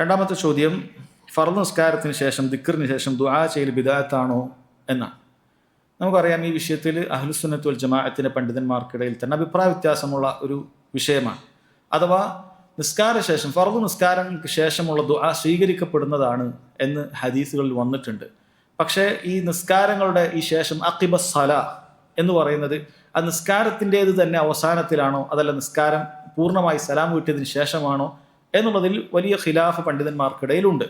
രണ്ടാമത്തെ ചോദ്യം ഫർദ് നിസ്കാരത്തിന് ശേഷം ദിക്കറിന് ശേഷം ദുആ ചെയ്യൽ ബിദാത്താണോ എന്നാണ്. നമുക്കറിയാം ഈ വിഷയത്തിൽ അഹ്ലുസുന്നത്ത് വൽ ജമാഅത്തിന്റെ പണ്ഡിതന്മാർക്കിടയിൽ തന്നെ അഭിപ്രായ വ്യത്യാസമുള്ള ഒരു വിഷയമാണ്. അഥവാ നിസ്കാര ശേഷം ഫർദ് നിസ്കാരങ്ങൾക്ക് ശേഷമുള്ള ദുആ സ്വീകരിക്കപ്പെടുന്നതാണ് എന്ന് ഹദീസുകളിൽ വന്നിട്ടുണ്ട്. പക്ഷേ ഈ നിസ്കാരങ്ങളുടെ ഈ ശേഷം അക്കിബ സല എന്ന് പറയുന്നത് ആ നിസ്കാരത്തിന്റേത് തന്നെ അവസാനത്തിലാണോ അതല്ല നിസ്കാരം പൂർണമായി സലാം കിട്ടിയതിന് ശേഷമാണോ എന്നുള്ളതിൽ വലിയ ഖിലാഫ് പണ്ഡിതന്മാർക്കിടയിലുണ്ട്.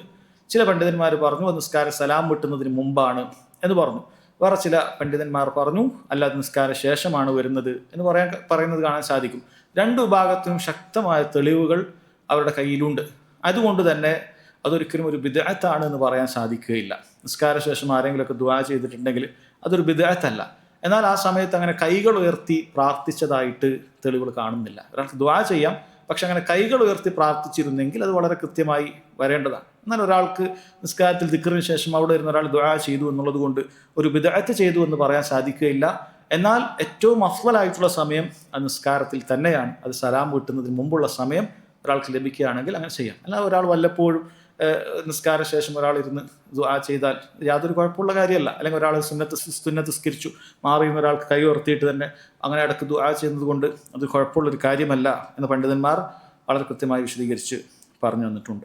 ചില പണ്ഡിതന്മാർ പറഞ്ഞു അത് നിസ്കാര സലാം വിട്ടുന്നതിന് മുമ്പാണ് എന്ന് പറഞ്ഞു. വേറെ ചില പണ്ഡിതന്മാർ പറഞ്ഞു അല്ലാതെ നിസ്കാര ശേഷമാണ് വരുന്നത് എന്ന് പറയാൻ പറയുന്നത് കാണാൻ സാധിക്കും. രണ്ടു വിഭാഗത്തിനും ശക്തമായ തെളിവുകൾ അവരുടെ കയ്യിലുണ്ട്. അതുകൊണ്ട് തന്നെ അതൊരിക്കലും ഒരു ബിദഅത്താണ് എന്ന് പറയാൻ സാധിക്കുകയില്ല. നിസ്കാര ശേഷം ആരെങ്കിലുമൊക്കെ ദുആ ചെയ്തിട്ടുണ്ടെങ്കിൽ അതൊരു ബിദഅത്തല്ല. എന്നാൽ ആ സമയത്ത് അങ്ങനെ കൈകൾ ഉയർത്തി പ്രാർത്ഥിച്ചതായിട്ട് തെളിവുകൾ കാണുന്നില്ല. ഒരാൾക്ക് ദുആ ചെയ്യാം പക്ഷെ അങ്ങനെ കൈകൾ ഉയർത്തി പ്രാർത്ഥിച്ചിരുന്നെങ്കിൽ അത് വളരെ കൃത്യമായി വരേണ്ടതാണ്. എന്നാൽ ഒരാൾക്ക് നിസ്കാരത്തിൽ ദിക്കറിന് ശേഷം അവിടെ ഇരുന്ന ഒരാൾ ദുആ ചെയ്തു എന്നുള്ളത് കൊണ്ട് ഒരു വിദഗ്ധ ചെയ്തു എന്ന് പറയാൻ സാധിക്കുകയില്ല. എന്നാൽ ഏറ്റവും അഫ്വലായിട്ടുള്ള സമയം ആ നിസ്കാരത്തിൽ തന്നെയാണ്. അത് സലാം വീട്ടുന്നതിന് മുമ്പുള്ള സമയം ഒരാൾക്ക് ലഭിക്കുകയാണെങ്കിൽ അങ്ങനെ ചെയ്യാം. അല്ല ഒരാൾ വല്ലപ്പോഴും നിസ്കാര ശേഷം ഒരാൾ ഇരുന്ന് ആ ചെയ്താൽ യാതൊരു കുഴപ്പമുള്ള കാര്യമല്ല. അല്ലെങ്കിൽ ഒരാൾ സുന്നത്ത് സുന്നത്ത് സ്കരിച്ചു മാറി നിന്ന് ഒരാൾക്ക് കൈ ഉയർത്തിയിട്ട് തന്നെ അങ്ങനെ അടക്ക് ദുആ ചെയ്യുന്നത് കൊണ്ട് അത് കുഴപ്പമുള്ളൊരു കാര്യമല്ല എന്ന് പണ്ഡിതന്മാർ വളരെ കൃത്യമായി വിശദീകരിച്ച് പറഞ്ഞു തന്നിട്ടുണ്ട്.